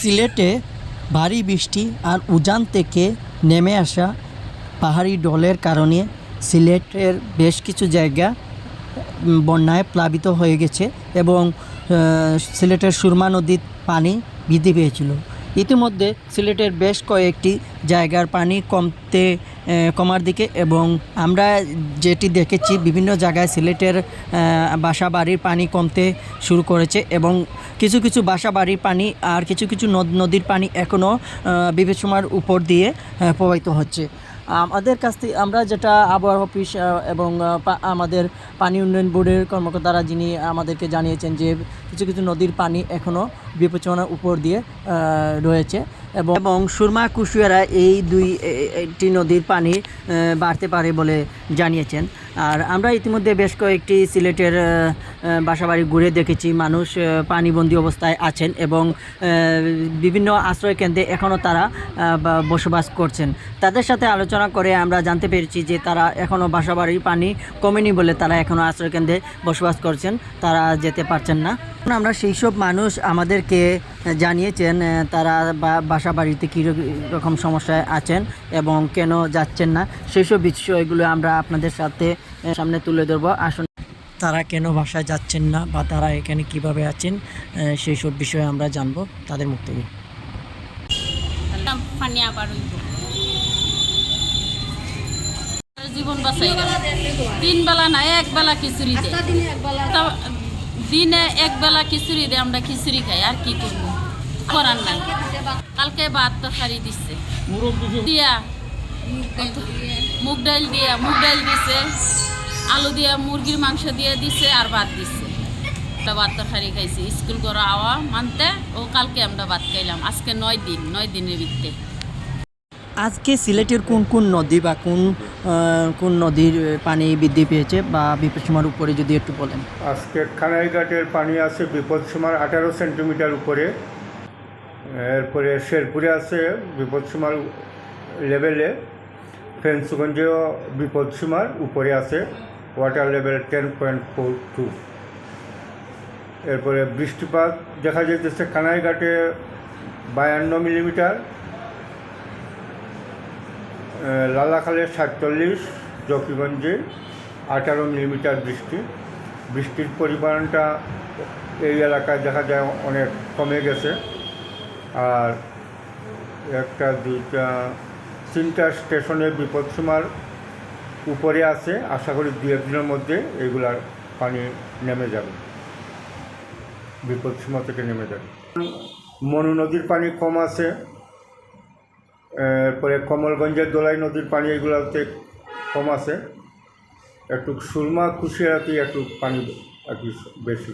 সিলেটে ভারী বৃষ্টি আর উজান থেকে নেমে আসা পাহাড়ি ডলের কারণে সিলেটের বেশ কিছু জায়গা বন্যায় প্লাবিত হয়ে গেছে এবং সিলেটের সুরমা নদীর পানি বৃদ্ধি পেয়েছিল। ইতিমধ্যে সিলেটের বেশ কয়েকটি জায়গার পানি কমতে কমার দিকে এবং আমরা যেটি দেখেছি বিভিন্ন জায়গায় সিলেটের বাসা বাড়ির পানি কমতে শুরু করেছে এবং কিছু কিছু বাসা বাড়ির পানি আর কিছু কিছু নদ নদীর পানি এখনও বিবেচনার উপর দিয়ে প্রবাহিত হচ্ছে। আমাদের কাছ থেকে আমরা যেটা আবহাওয়া অফিস এবং আমাদের পানি উন্নয়ন বোর্ডের কর্মকর্তারা যিনি আমাদেরকে জানিয়েছেন যে কিছু কিছু নদীর পানি এখনও বিবেচনার উপর দিয়ে রয়েছে। এবং এবং সুরমা কুশিয়ারা এই দুই একটি নদীর পানি বাড়তে পারে বলে জানিয়েছেন। আর আমরা ইতিমধ্যে বেশ কয়েকটি সিলেটের বাসাবাড়ি ঘুরে দেখেছি। মানুষ পানিবন্দী অবস্থায় আছেন এবং বিভিন্ন আশ্রয় কেন্দ্রে এখনও তারা বসবাস করছেন। তাদের সাথে আলোচনা করে আমরা জানতে পেরেছি যে তারা এখনও বাসাবাড়ির পানি কমেনি বলে তারা এখনও আশ্রয় কেন্দ্রে বসবাস করছেন। তারা যেতে পারছেন না। আমরা সেই সব মানুষ আমাদেরকে জানিয়েছেন তারা বাসা বাড়িতে কী রকম সমস্যায় আছেন এবং কেন যাচ্ছেন না। সেই সব বিষয়গুলো আমরা আপনাদের সাথে সামনে তুলে ধরবো। আসুন। তারা কেন বাসায় যাচ্ছেন না বা তারা এখানে কীভাবে আছেন সেই সব বিষয়ে আমরা জানব তাদের মুখ থেকে। জীবন বাঁচাই তিন বেলা না এক বেলা খিচুড়ি দিনে এক বেলা। খিচুড়ি দেয় আমরা খিচুড়ি খাই আর কি করব? করার নাই। কালকে ভাত তরকারি দিচ্ছে দিয়া মুগ ডাল দিয়ে মুগ ডাল দিছে আলু দিয়া মুরগির মাংস দিয়ে দিছে আর ভাত দিছে। একটা ভাত তরকারি খাইছি স্কুল করা আওয়া মানতে ও কালকে আমরা ভাত খাইলাম। আজকে নয় দিন নয় দিনের ভিত্তে আজকে সিলেটের কোন কোন নদী বা কোন কোন নদীর পানি বৃদ্ধি পেয়েছে বা বিপদসীমার উপরে যদি একটু বলেন? আজকে খানাইঘাটের পানি আছে বিপদসীমার আঠারো সেন্টিমিটার উপরে। এরপরে শেরপুরে আছে বিপদসীমার লেভেলে। ফেন্সগঞ্জেও বিপদসীমার উপরে আছে water level ten point four two. এরপরে বৃষ্টিপাত দেখা যেতেছে কানাইঘাটে বায়ান্ন মিলিমিটার লালাখালে সাতচল্লিশ, জকিগঞ্জে আঠারো মিলিমিটার বৃষ্টি। বৃষ্টির পরিমাণটা এই এলাকায় দেখা যায় অনেক কমে গেছে। আর একটা, দুইটা তিনটা স্টেশনে বিপদসীমার উপরে আছে। আশা করি দু একদিনের মধ্যে এগুলার পানি নেমে যাবে। বিপদসীমা থেকে নেমে যাবে। মনু নদীর পানি কম আছে। এরপরে কমলগঞ্জের দোলাই নদীর পানি এগুলোতে কম আছে। একটু সুরমা, কুশিয়ারাতে একটু পানি আর কি বেশি।